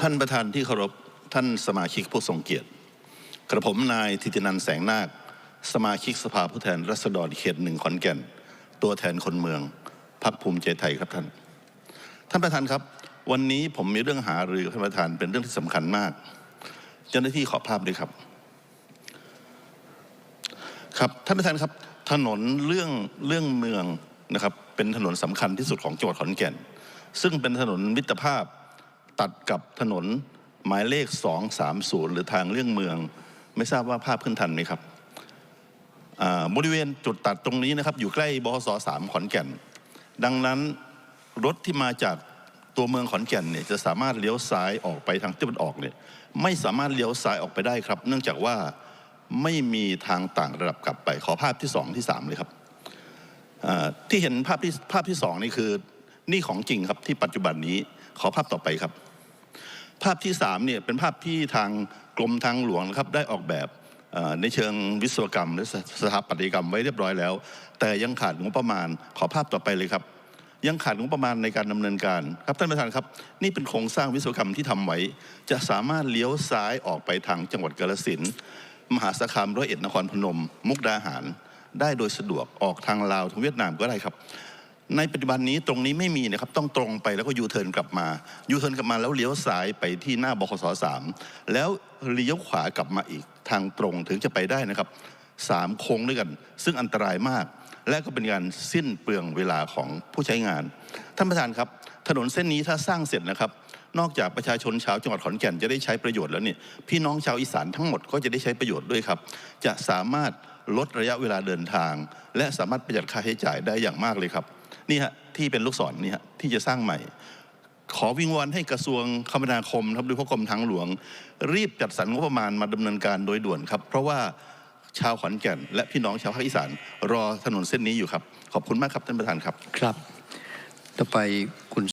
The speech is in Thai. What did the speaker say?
ท่านประธานที่เคารพท่านสมาชิกผู้ทรงเกียรติ กระผมนายทิตินันแสงนาค สมาชิกสภาผู้แทนรัษฎรเขตหนึ่งขอนแก่น ตัวแทนคนเมืองพรรคภูมิใจไทยครับท่าน ท่านประธานครับ วันนี้ผมมีเรื่องหารือท่านประธานเป็นเรื่องที่สำคัญมาก เจ้าหน้าที่ขอภาพด้วยครับ ครับท่านประธานครับ ถนนเรื่องเรื่องเมืองนะครับ เป็นถนนสำคัญที่สุดของจังหวัดขอนแก่น ซึ่งเป็นถนนมิตรภาพ ตัดกับถนนหมายเลข 230 หรือทางเลี่ยงเมือง ไม่ทราบว่าภาพขึ้นทันไหมครับบริเวณจุดตัดตรงนี้นะครับ อยู่ใกล้บขสสามขอนแก่น ดังนั้นรถที่มาจากตัวเมืองขอนแก่นเนี่ยจะสามารถเลี้ยวซ้ายออกไปทางทิศตะวันออกเนี่ยไม่สามารถเลี้ยวซ้ายออกไปได้ครับ เนื่องจากว่าไม่มีทางต่างระดับกลับไปขอภาพที่สองที่สามเลยครับที่เห็นภาพที่ภาพที่สองนี่คือ นี่ของจริงครับที่ปัจจุบันนี้ขอภาพต่อไปครับ ภาพที่สามเนี่ยเป็นภาพที่ทางกรมทางหลวงนะครับได้ออกแบบในเชิงวิศวกรรมและสถาปัตยกรรมไว้เรียบร้อยแล้ว แต่ยังขาดงบประมาณ ขอภาพต่อไปเลยครับ ยังขาดงบประมาณในการดำเนินการครับท่านประธานครับ นี่เป็นโครงสร้างวิศวกรรมที่ทำไว้ จะสามารถเลี้ยวซ้ายออกไปทางจังหวัดกาฬสินธุ์มหาสารคามร้อยเอ็ดนครพนม มุกดาหาร ได้โดยสะดวกออกทางลาวทางเวียดนามก็ได้ครับ ในปัจจุบันนี้ตรงนี้ไม่มีนะครับต้องตรงไปแล้วก็ยูเทิร์นกลับมายูเทิร์นกลับมาแล้วเลี้ยวซ้ายไปที่หน้าบขสสามแล้วเลี้ยวขวากลับมาอีกทางตรงถึงจะไปได้นะครับสามโค้งด้วยกัน ซึ่งอันตรายมาก และก็เป็นการสิ้นเปลืองเวลาของผู้ใช้งาน ท่านประธานครับ ถนนเส้นนี้ถ้าสร้างเสร็จนะครับ นอกจากประชาชนชาวจังหวัดขอนแก่นจะได้ใช้ประโยชน์แล้วเนี่ยพี่น้องชาวอีสานทั้งหมดก็จะได้ใช้ประโยชน์ด้วยครับ จะสามารถลดระยะเวลาเดินทาง และสามารถประหยัดค่าใช้จ่ายได้อย่างมากเลยครับ นี่ฮะที่เป็นลูกศรนี่ฮะที่จะสร้างใหม่ ขอวิงวอนให้กระทรวงคมนาคมครับโดยพระกรมทางหลวง รีบจัดสรรงบประมาณมาดำเนินการโดยด่วนครับ เพราะว่าชาวขอนแก่น และพี่น้องชาวภาคอีสาน รอถนนเส้นนี้อยู่ครับ ขอบคุณมากครับท่านประธานครับครับ ต่อไปคุณ